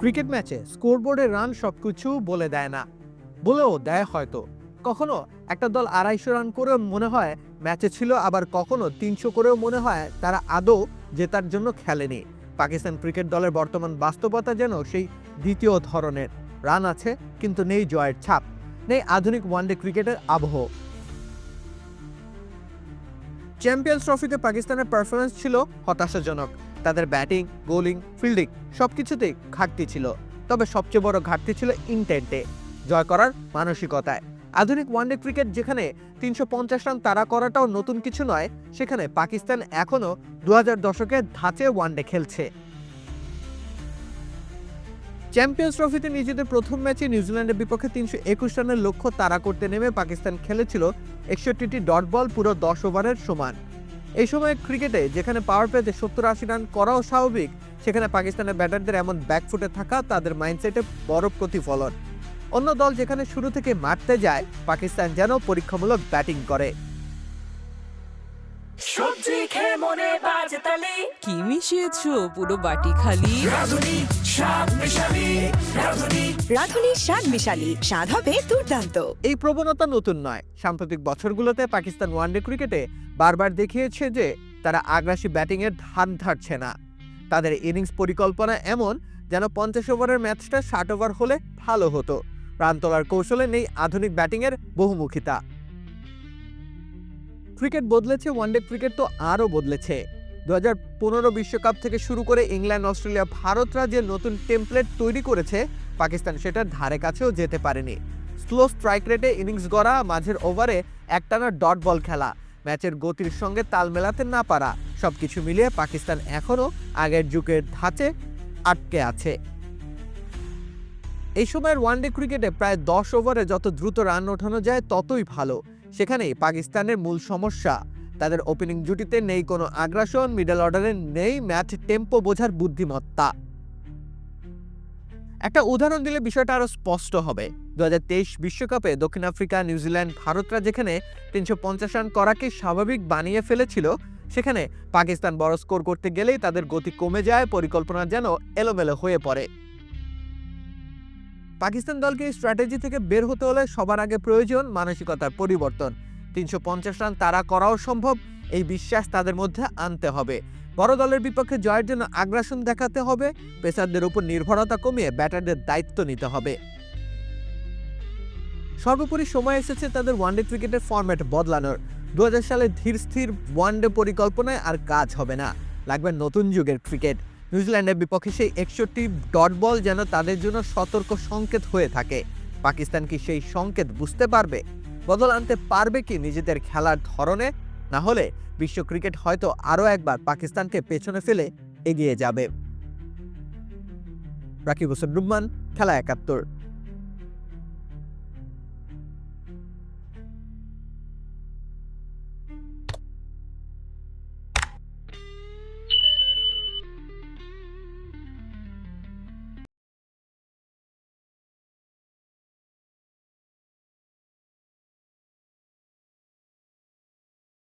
Cricket ম্যাচে স্কোরবোর্ডে run সবকিছু বলে দেয় না। বলেও দেয় হয়তো। কখনো একটা দল আড়াইশো রান করেও মনে হয় ম্যাচে ছিল, আবার কখনো তিনশো করেও মনে হয় তারা আদৌ জেতার জন্য খেলেনি। পাকিস্তান ক্রিকেট দলের বর্তমান বাস্তবতা যেন সেই দ্বিতীয় ধরনের। রান আছে, কিন্তু নেই জয়ের ছাপ, নেই আধুনিক ওয়ানডে ক্রিকেটের আবহ। চ্যাম্পিয়ন্স ট্রফিতে পাকিস্তানের পারফরমেন্স ছিল হতাশাজনক। তাদের ব্যাটিং, বোলিং, ফিল্ডিং সবকিছুতেই ঘাটতি ছিল। তবে সবচেয়ে বড় ঘাটতি ছিল ইন্টেন্টে, জয় করার মানসিকতায়। আধুনিক ওয়ানডে ক্রিকেট যেখানে তিনশো পঞ্চাশ রান তাড়া করাটাও নতুন কিছু নয়, সেখানে পাকিস্তান এখনও দু হাজার দশকের ধাঁচে ওয়ানডে খেলছে। চ্যাম্পিয়ন্স ট্রফিতে নিজেদের প্রথম ম্যাচে নিউজিল্যান্ডের বিপক্ষে তিনশো একুশ রানের লক্ষ্য তাড়া করতে নেমে পাকিস্তান খেলেছিল একষট্টিটি ডট বল পুরো দশ ওভারের সমান। এই সময় ক্রিকেটে যেখানে পাওয়ার প্লেতে সত্তর আশি রান করাও স্বাভাবিক, সেখানে পাকিস্তানের ব্যাটারদের এমন ব্যাকফুটে থাকা তাদের মাইন্ডসেটে বড় প্রতিফলন। অন্য দল যেখানে শুরু থেকে মারতে যায়, পাকিস্তান যেন পরীক্ষামূলক ব্যাটিং করে। সবজি খেয়ে মনে বাজে তালি। কি মিশিয়েছো? পুরো বাটি খালি। রাধুনি শাক মিশালি। রাধুনি। রাঁধুনি স্বাদ মিশালি। স্বাদ হবে দুর্দান্ত। এই প্রবণতা নতুন নয়। সাম্প্রতিক বছরগুলোতে পাকিস্তান ওয়ানডে ক্রিকেটে বারবার দেখিয়েছে যে তারা আগ্রাসী ব্যাটিংয়ের ধান ধারছে না। তাদের ইনিংস পরিকল্পনা এমন যেন পঞ্চাশ ওভারের ম্যাচটা ষাট ওভার হলে ভালো হতো। রান তোলার কৌশলে নেই আধুনিক ব্যাটিংয়ের বহুমুখিতা। ক্রিকেট বদলেছে ওয়ানডে ক্রিকেট তো আরও বদলেছে। দু হাজার পনেরো বিশ্বকাপ থেকে শুরু করে ইংল্যান্ড, অস্ট্রেলিয়া ভারতরা যে নতুন টেমপ্লেট তৈরি করেছে পাকিস্তান। সেটার ধারে কাছেও যেতে পারেনি। স্লো স্ট্রাইক রেটে ইনিংস গড়া, মাঝের ওভারে একটানা ডট বল খেলা। ম্যাচের গতির সঙ্গে তাল মেলাতে না পারা সব কিছু মিলিয়ে পাকিস্তান এখনও আগের যুগের ধাঁচে আটকে আছে। এই সময়ের ওয়ানডে ক্রিকেটে প্রায় দশ ওভারে যত দ্রুত রান ওঠানো যায়, ততই ভালো। সেখানেই পাকিস্তানের মূল সমস্যা, তাদের ওপেনিং জুটিতে নেই কোনো আগ্রাসন মিডল অর্ডারে নেই ম্যাচ টেম্পো বোঝার বুদ্ধিমত্তা। একটা উদাহরণ দিলে বিষয়টা আরও স্পষ্ট হবে। দু বিশ্বকাপে দক্ষিণ আফ্রিকা নিউজিল্যান্ড ভারতরা যেখানে তিনশো পঞ্চাশ রান করাকে স্বাভাবিক বানিয়ে ফেলেছিল, সেখানে পাকিস্তান বড় স্কোর করতে গেলেই তাদের গতি কমে যায়, পরিকল্পনা যেন এলোমেলো হয়ে পড়ে। পাকিস্তান দলকে স্ট্র্যাটেজি থেকে বের হতে হলে সবার আগে প্রয়োজন মানসিকতার পরিবর্তন। তিনশো পঞ্চাশ রান তারা করাও সম্ভব, এই বিশ্বাস তাদের মধ্যে আনতে হবে। বড় দলের বিপক্ষে জয়ের জন্য আগ্রাসন দেখাতে হবে, পেসারদের উপর নির্ভরতা কমিয়ে ব্যাটারদের দায়িত্ব নিতে হবে। সর্বোপরি সময় এসেছে তাদের ওয়ানডে ক্রিকেটের ফরম্যাট বদলানোর। দু হাজার সালে ধীর স্থির ওয়ানডে পরিকল্পনায় আর কাজ হবে না। লাগবে নতুন যুগের ক্রিকেট। নিউজিল্যান্ডের বিপক্ষে সেই একষট্টি ডট বল যেন তাদের জন্য সতর্ক সংকেত হয়ে থাকে। পাকিস্তান কি সেই সংকেত বুঝতে পারবে? বদল আনতে পারবে কি নিজেদের খেলার ধরনে? না হলে বিশ্ব ক্রিকেট হয়তো আরও একবার পাকিস্তানকে পেছনে ফেলে এগিয়ে যাবে। রাকিব হোসেন রুম্মান, খেলা একাত্তর।